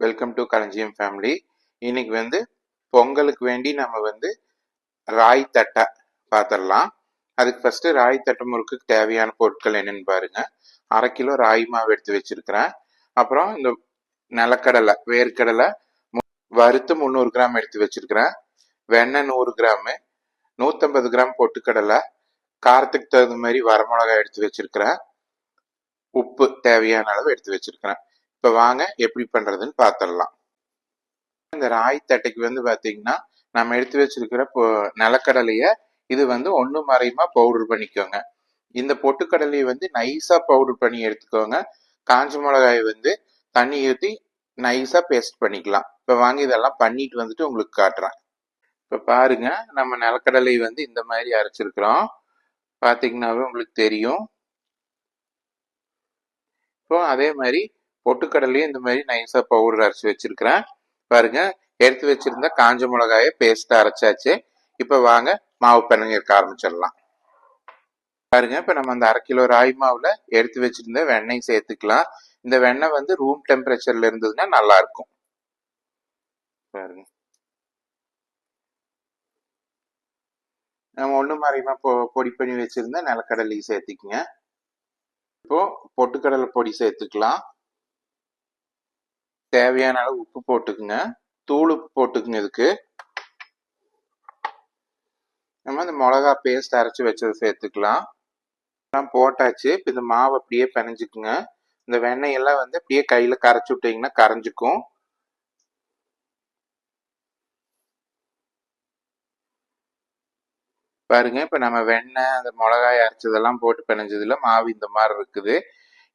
Welcome to களஞ்சியம் family இன்னைக்கு வந்து பொங்கலுக்கு வேண்டி நம்ம வந்து ராய் தட்டை பார்த்துடலாம் அதுக்கு ஃபஸ்ட்டு ராய் தட்டை முறுக்கு தேவையான பொருட்கள் என்னென்னு பாருங்க. அரை கிலோ ராய் மாவு எடுத்து வச்சுருக்கிறேன். அப்புறம் இந்த நிலக்கடலை வேர்க்கடலை வறுத்து முந்நூறு கிராம் எடுத்து வச்சுருக்கிறேன். வெண்ணெய் நூறு கிராமு நூற்றம்பது கிராம் பொட்டுக்கடலை காரத்துக்கு தகுந்த மாதிரி வரமிளகாய் எடுத்து வச்சுருக்கிறேன். உப்பு தேவையான அளவு எடுத்து வச்சுருக்கிறேன். இப்போ வாங்க எப்படி பண்ணுறதுன்னு பார்த்துடலாம் இந்த ராய் தட்டைக்கு வந்து பார்த்தீங்கன்னா நம்ம எடுத்து வச்சிருக்கிற நிலக்கடலையை இது வந்து ஒன்று மறையுமா பவுடர் பண்ணிக்கோங்க. இந்த பொட்டுக்கடலையை வந்து நைஸாக பவுடர் பண்ணி எடுத்துக்கோங்க. காஞ்ச மிளகாயை வந்து தண்ணி ஊற்றி நைஸாக பேஸ்ட் பண்ணிக்கலாம். இப்போ வாங்கி இதெல்லாம் பண்ணிட்டு வந்துட்டு உங்களுக்கு காட்டுறேன். இப்போ பாருங்க நம்ம நிலக்கடலை வந்து இந்த மாதிரி அரைச்சிருக்கிறோம். பார்த்தீங்கன்னாவே உங்களுக்கு தெரியும். இப்போ அதே மாதிரி பொட்டுக்கடலையும் இந்த மாதிரி நைஸாக பவுடர் அரைச்சி வச்சுருக்கிறேன். பாருங்க எடுத்து வச்சுருந்த காஞ்ச மிளகாயை பேஸ்ட்டாக அரைச்சாச்சு. இப்போ வாங்க மாவு பிணைஞ்சிருக்க ஆரம்பிச்சிடலாம். பாருங்க இப்போ நம்ம அந்த அரை கிலோ ராய் மாவில் எடுத்து வச்சுருந்த வெண்ணெய் சேர்த்துக்கலாம். இந்த வெண்ணெய் வந்து ரூம் டெம்பரேச்சரில் இருந்ததுன்னா நல்லா இருக்கும். பாருங்க. நம்ம ஒன்றும் மாதிரிமா பொ பொடி பண்ணி வச்சுருந்தா நிலக்கடலையும் சேர்த்துக்குங்க. இப்போ பொட்டுக்கடலை பொடி சேர்த்துக்கலாம். தேவையான அளவு உப்பு போட்டுக்குங்க. தூள் உப்பு போட்டுக்குங்க இதுக்கு. நம்ம இந்த மிளகா பேஸ்ட் அரைச்சி வச்சதை சேர்த்துக்கலாம். எல்லாம் போட்டாச்சு. இப்போ இந்த மாவு அப்படியே பிணைஞ்சுக்குங்க இந்த வெண்ணெய் எல்லாம் வந்து அப்படியே கையில் கரைச்சி விட்டீங்கன்னா கரைஞ்சுக்கும். பாருங்க இப்போ நம்ம வெண்ணெய் அந்த மிளகாய் அரைச்சதெல்லாம் போட்டு பிணைஞ்சதுல மாவு இந்த மாதிரி இருக்குது.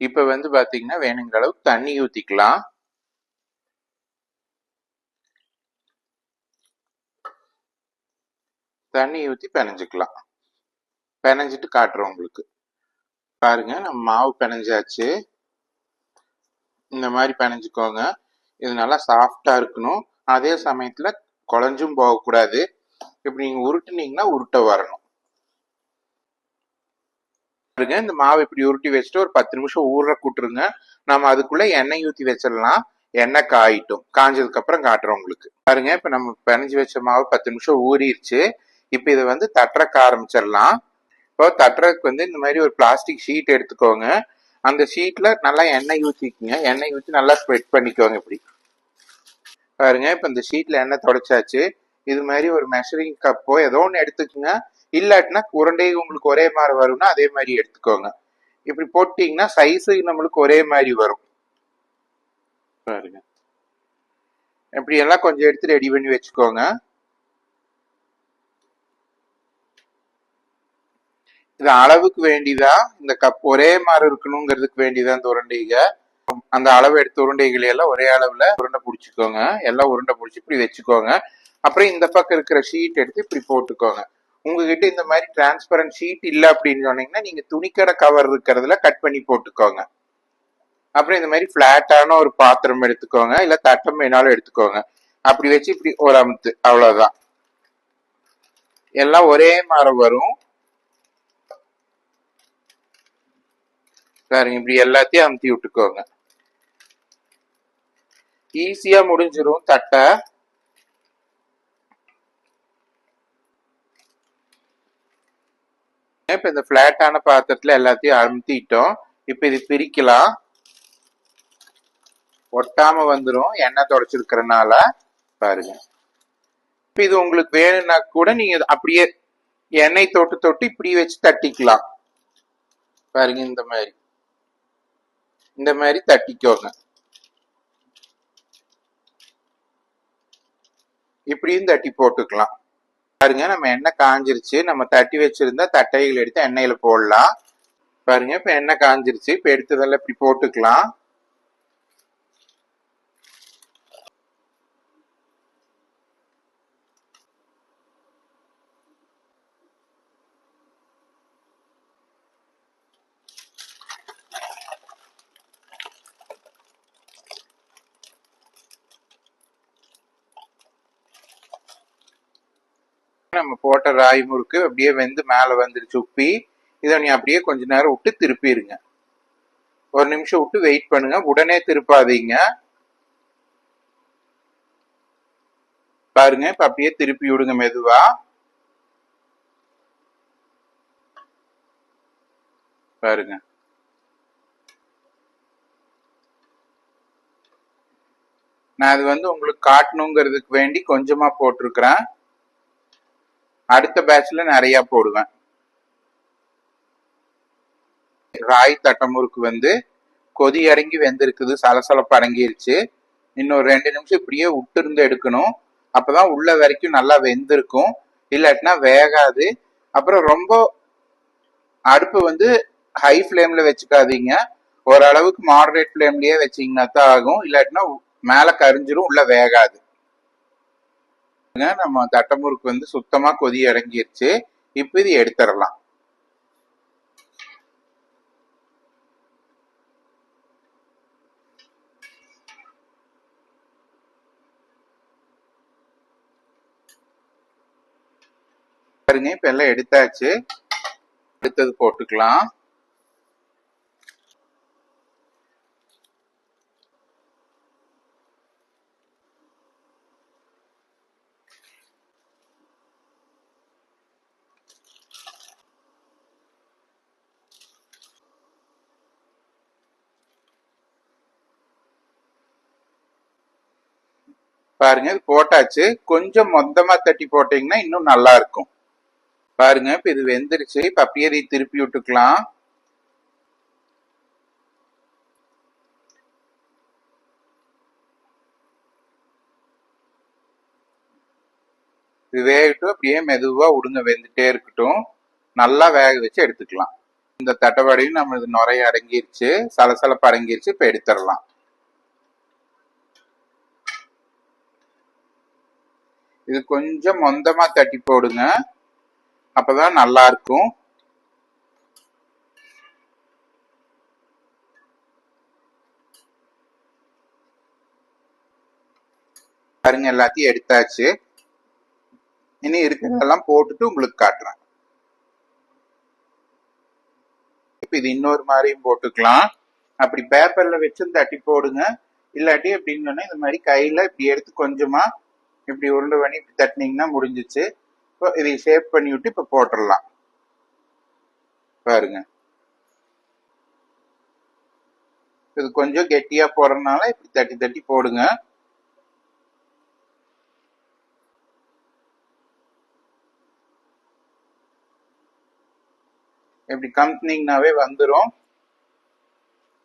இப்போ வந்து பார்த்தீங்கன்னா வேணுங்கிற அளவுக்கு தண்ணி ஊற்றிக்கலாம் தண்ணி ஊத்தி பிணைஞ்சுக்கலாம் பிணைஞ்சிட்டு காட்டுறோம் உங்களுக்கு. பாருங்க நம்ம மாவு பிணைஞ்சாச்சு இந்த மாதிரி பிணைஞ்சுக்கோங்க இது நல்லா சாஃப்டா இருக்கணும். அதே சமயத்துல குழஞ்சும் போகக்கூடாது. இப்படி நீங்க உருட்டுனீங்கன்னா உருட்ட வரணும். பாருங்க இந்த மாவு இப்படி உருட்டி வச்சுட்டு ஒரு பத்து நிமிஷம் ஊற கூட்டுருங்க. நம்ம அதுக்குள்ள எண்ணெய் ஊத்தி வச்சிடலாம். எண்ணெய் காயிட்டும். காஞ்சதுக்கு அப்புறம் காட்டுறோம் உங்களுக்கு. பாருங்க இப்ப நம்ம பிணைஞ்சு வச்ச மாவு பத்து நிமிஷம் ஊறிடுச்சு. இப்போ இதை வந்து தட்டுறக்க ஆரம்பிச்சிடலாம். இப்போ தட்டுறதுக்கு வந்து இந்த மாதிரி ஒரு பிளாஸ்டிக் ஷீட் எடுத்துக்கோங்க. அந்த ஷீட்டில் நல்லா எண்ணெய் ஊற்றிக்குங்க எண்ணெய் ஊற்றி நல்லா ஸ்ப்ரெட் பண்ணிக்கோங்க இப்படி. பாருங்க இப்போ இந்த ஷீட்டில் எண்ணெய் தொடச்சாச்சு. இது மாதிரி ஒரு மெஷரிங் கப்போ ஏதோ ஒன்று எடுத்துக்கோங்க. இல்லாட்டினா உருண்டை உங்களுக்கு ஒரே மாதிரி வரும்னா அதே மாதிரி எடுத்துக்கோங்க. இப்படி போட்டிங்கன்னா சைஸு நம்மளுக்கு ஒரே மாதிரி வரும். பாருங்க. இப்படி எல்லாம் கொஞ்சம் எடுத்து ரெடி பண்ணி வச்சுக்கோங்க. இது அளவுக்கு வேண்டிதான் இந்த கப் ஒரே மாதிரி இருக்கணுங்கிறதுக்கு வேண்டிதான் இந்த உருண்டைக? அந்த அளவு எடுத்த உருண்டைகளை எல்லாம் ஒரே அளவுல உருண்டை பிடிச்சிக்கோங்க. எல்லாம் உருண்டை பிடிச்சி இப்படி வச்சுக்கோங்க. அப்புறம் இந்த பக்கம் இருக்கிற ஷீட் எடுத்து இப்படி போட்டுக்கோங்க. உங்ககிட்ட இந்த மாதிரி டிரான்ஸ்பரண்ட் ஷீட் இல்லை அப்படின்னு சொன்னீங்கன்னா நீங்க துணிக்கடை கவர் இருக்கிறதுல கட் பண்ணி போட்டுக்கோங்க. அப்புறம் இந்த மாதிரி ஃப்ளாட்டான ஒரு பாத்திரம் எடுத்துக்கோங்க. இல்லை தட்டம் வேணாலும் எடுத்துக்கோங்க. அப்படி வச்சு இப்படி ஒரு அமுத்து. அவ்வளோதான் எல்லாம் ஒரே மாதிரி வரும். பாருங்க இப்படி எல்லாத்தையும் அமுத்தி விட்டுக்கோங்க. ஈஸியா முடிஞ்சிடும் தட்டை. இப்ப இந்த பிளாட்டான பாத்திரத்துல எல்லாத்தையும் அமுத்திட்டோம். இப்ப இது பிரிக்கலாம். ஒட்டாம வந்துரும். எண்ணெய் தொடச்சிருக்கிறனால பாருங்க. இப்ப இது உங்களுக்கு வேணும்னா கூட நீங்க அப்படியே எண்ணெய் தொட்டு தொட்டு இப்படி வச்சு தட்டிக்கலாம். பாருங்க இந்த மாதிரி. இந்த மாதிரி தட்டிக்கோங்க. இப்படியும் தட்டி போட்டுக்கலாம். பாருங்க நம்ம எண்ணெய் காஞ்சிருச்சு. நம்ம தட்டி வச்சிருந்தா தட்டைகள் எடுத்து எண்ணெயில போடலாம். பாருங்க இப்ப எண்ணெய் காஞ்சிருச்சு. இப்ப எடுத்ததெல்லாம் இப்படி போட்டுக்கலாம். நம்ம போட்ட ராய் முறுக்கு அப்படியே வெந்து மேல வந்துருச்சு உப்பி. இதை நீ அப்படியே கொஞ்ச நேரம் விட்டு திருப்பிடுங்க ஒரு நிமிஷம் விட்டு வெயிட் பண்ணுங்க. உடனே திருப்பாதீங்க. பாருங்க இப்ப அப்படியே திருப்பி விடுங்க மெதுவா. பாருங்க. நான் அது வந்து உங்களுக்கு காட்டணுங்கிறதுக்கு வேண்டி கொஞ்சமா போட்டிருக்கிறேன். அடுத்த பேட்ச்ல நிறைய போடுவேன். ராய் தட்டமுறுக்கு வந்து கொதி இறங்கி வெந்திருக்குது சலசலப்பு அடங்கிருச்சு. இன்னொரு ரெண்டு நிமிஷம் இப்படியே விட்டுருந்து எடுக்கணும். அப்பதான் உள்ள வரைக்கும் நல்லா வெந்திருக்கும். இல்லாட்டினா வேகாது. அப்புறம் ரொம்ப அடுப்பு வந்து ஹை ஃப்ளேம்ல வச்சுக்காதீங்க. ஓரளவுக்கு மாடரேட் ஃப்ளேம்லயே வச்சீங்கன்னா தான் ஆகும். இல்லாட்டினா மேலே கரிஞ்சிரும் உள்ள வேகாது. நம்ம தட்டமுறுக்கு வந்து சுத்தமா கொதி இறங்கிருச்சு. இப்ப இது எடுத்துடலாம். பாருங்க இப்ப எல்லாம் எடுத்தாச்சு. அடுத்தது போட்டுக்கலாம். பாருங்க இது போட்டாச்சு. கொஞ்சம் மொத்தமா தட்டி போட்டீங்கன்னா இன்னும் நல்லா இருக்கும். பாருங்க இப்ப இது வெந்துருச்சு. இப்ப அப்படியே இதை திருப்பி விட்டுக்கலாம். இது வேகட்டும் அப்படியே மெதுவா உடுங்க வெந்துட்டே இருக்கட்டும். நல்லா வேக வச்சு எடுத்துக்கலாம். இந்த தட்டவடையும் நம்ம இது நுரைய அடங்கிருச்சு சலசலப்பு அடங்கிருச்சு இப்ப எடுத்துடலாம். இது கொஞ்சம் மொந்தமா தட்டி போடுங்க. அப்போதான் நல்லா இருக்கும். பாருங்க எல்லாத்தையும் எடுத்தாச்சு. இனி இருக்கிறதெல்லாம் போட்டுட்டு உங்களுக்கு காட்டுறேன். இப்போ இது இன்னொரு மாதிரியும் போட்டுக்கலாம். அப்படி பேப்பர்ல வச்சு தட்டி போடுங்க. இல்லாட்டி அப்படின்னு சொன்னால் இந்த மாதிரி கையில் இப்படி எடுத்து கொஞ்சமா இப்படி உருண்டை பண்ணி இப்படி தட்டினீங்கன்னா முடிஞ்சிச்சு. இப்போ இதை ஷேப் பண்ணி விட்டு இப்போ போட்டுடலாம். பாருங்க. இது கொஞ்சம் கெட்டியா போடுறதுனால இப்படி தட்டி தட்டி போடுங்க. இப்படி கம்பெனிங்கனாவே வந்துடும்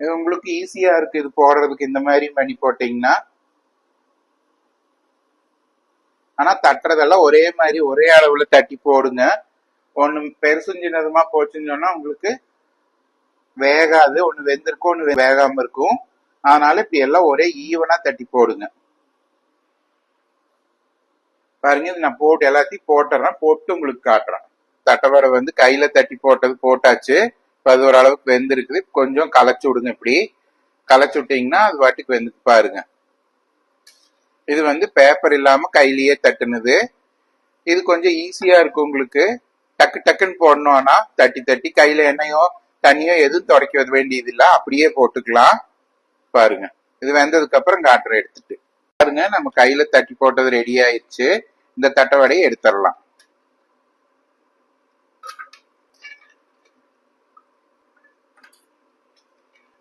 இது உங்களுக்கு ஈஸியாக இருக்குது இது போடுறதுக்கு இந்த மாதிரி பண்ணி போட்டிங்கன்னா ஆனா தட்டுறதெல்லாம் ஒரே மாதிரி ஒரே அளவுல தட்டி போடுங்க. ஒண்ணு பெருசும் சின்னதுமா போச்சுன்னு சொன்னா உங்களுக்கு வேகாது. ஒண்ணு வெந்திருக்கும் ஒண்ணு வேகாம இருக்கும். அதனால இப்படி எல்லாம் ஒரே ஈவனா தட்டி போடுங்க. பாருங்க இது நான் போட்டு எல்லாத்தையும் போட்டுறேன். போட்டு உங்களுக்கு காட்டுறேன். தட்டவரை வந்து கையில தட்டி போட்டது போட்டாச்சு. இப்போ அது ஓரளவுக்கு வெந்திருக்குது. கொஞ்சம் களைச்சு விடுங்க இப்படி. களைச்சு விட்டீங்கன்னா அது வாட்டுக்கு வெந்துட்டு பாருங்க. இது வந்து பேப்பர் இல்லாம கையிலேயே தட்டுனது. இது கொஞ்சம் ஈஸியா இருக்கு உங்களுக்கு. டக்கு டக்குன்னு போடணும்னா தட்டி தட்டி கையில எண்ணெயோ தண்ணியோ எதுவும் துடைக்க வேண்டியது இல்லை அப்படியே போட்டுக்கலாம். பாருங்க. இது வெந்ததுக்கு அப்புறம் காட்டுற எடுத்துட்டு. பாருங்க நம்ம கையில தட்டி போட்டது ரெடி ஆயிடுச்சு. இந்த தட்டவடையை எடுத்துடலாம்.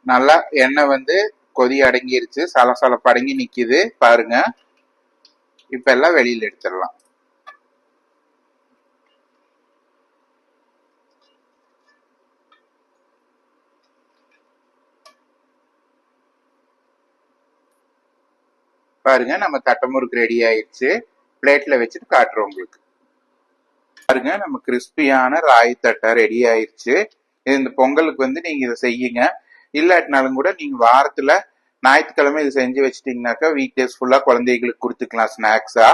நல்லா எண்ணெய் வந்து கொதி அடங்கிருச்சு சலசலப்பு அடங்கி நிக்குது பாருங்க. இப்ப எல்லாம் வெளியில எடுத்துடலாம். பாருங்க நம்ம தட்டமுறுக்கு ரெடி ஆயிடுச்சு பிளேட்ல வச்சுட்டு காட்டுறோம் உங்களுக்கு. பாருங்க நம்ம கிறிஸ்பியான ராய் தட்டை ரெடி ஆயிடுச்சு இந்த பொங்கலுக்கு வந்து நீங்க இதை செய்யுங்க. இல்லாட்டினாலும் கூட நீங்க வாரத்துல ஞாயிற்றுக்கிழமை இது செஞ்சு வச்சிட்டீங்கன்னாக்கா வீக் டேஸ் ஃபுல்லா குழந்தைகளுக்கு கொடுத்துக்கலாம் ஸ்நாக்ஸா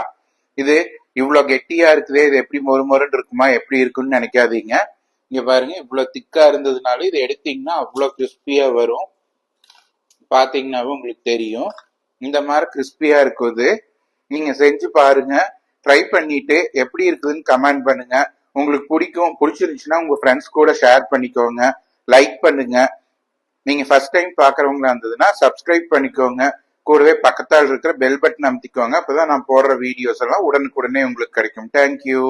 இது இவ்வளவு கெட்டியா இருக்குதே இது எப்படி மொறு மொறுன்னு இருக்குமா எப்படி இருக்குன்னு நினைக்காதீங்க. இங்க பாருங்க இவ்வளவு திக்கா இருந்ததுனால இதை எடுத்தீங்கன்னா அவ்வளவு கிறிஸ்பியா வரும். பாத்தீங்கன்னாவே உங்களுக்கு தெரியும். இந்த மாதிரி கிறிஸ்பியா இருக்குது. நீங்க செஞ்சு பாருங்க. ட்ரை பண்ணிட்டு எப்படி இருக்குதுன்னு கமெண்ட் பண்ணுங்க. உங்களுக்கு பிடிக்கும் பிடிச்சிருந்துச்சுன்னா உங்க ஃப்ரெண்ட்ஸ் கூட ஷேர் பண்ணிக்கோங்க. லைக் பண்ணுங்க. நீங்க ஃபர்ஸ்ட் டைம் பாக்குறவங்களா இருந்ததுன்னா சப்ஸ்கிரைப் பண்ணிக்கோங்க. கூடவே பக்கத்தால் இருக்கிற பெல் பட்டன் அமைத்திக்கோங்க. அப்பதான் நான் போடுற வீடியோஸ் எல்லாம் உடனுக்குடனே உங்களுக்கு கிடைக்கும். தேங்க்யூ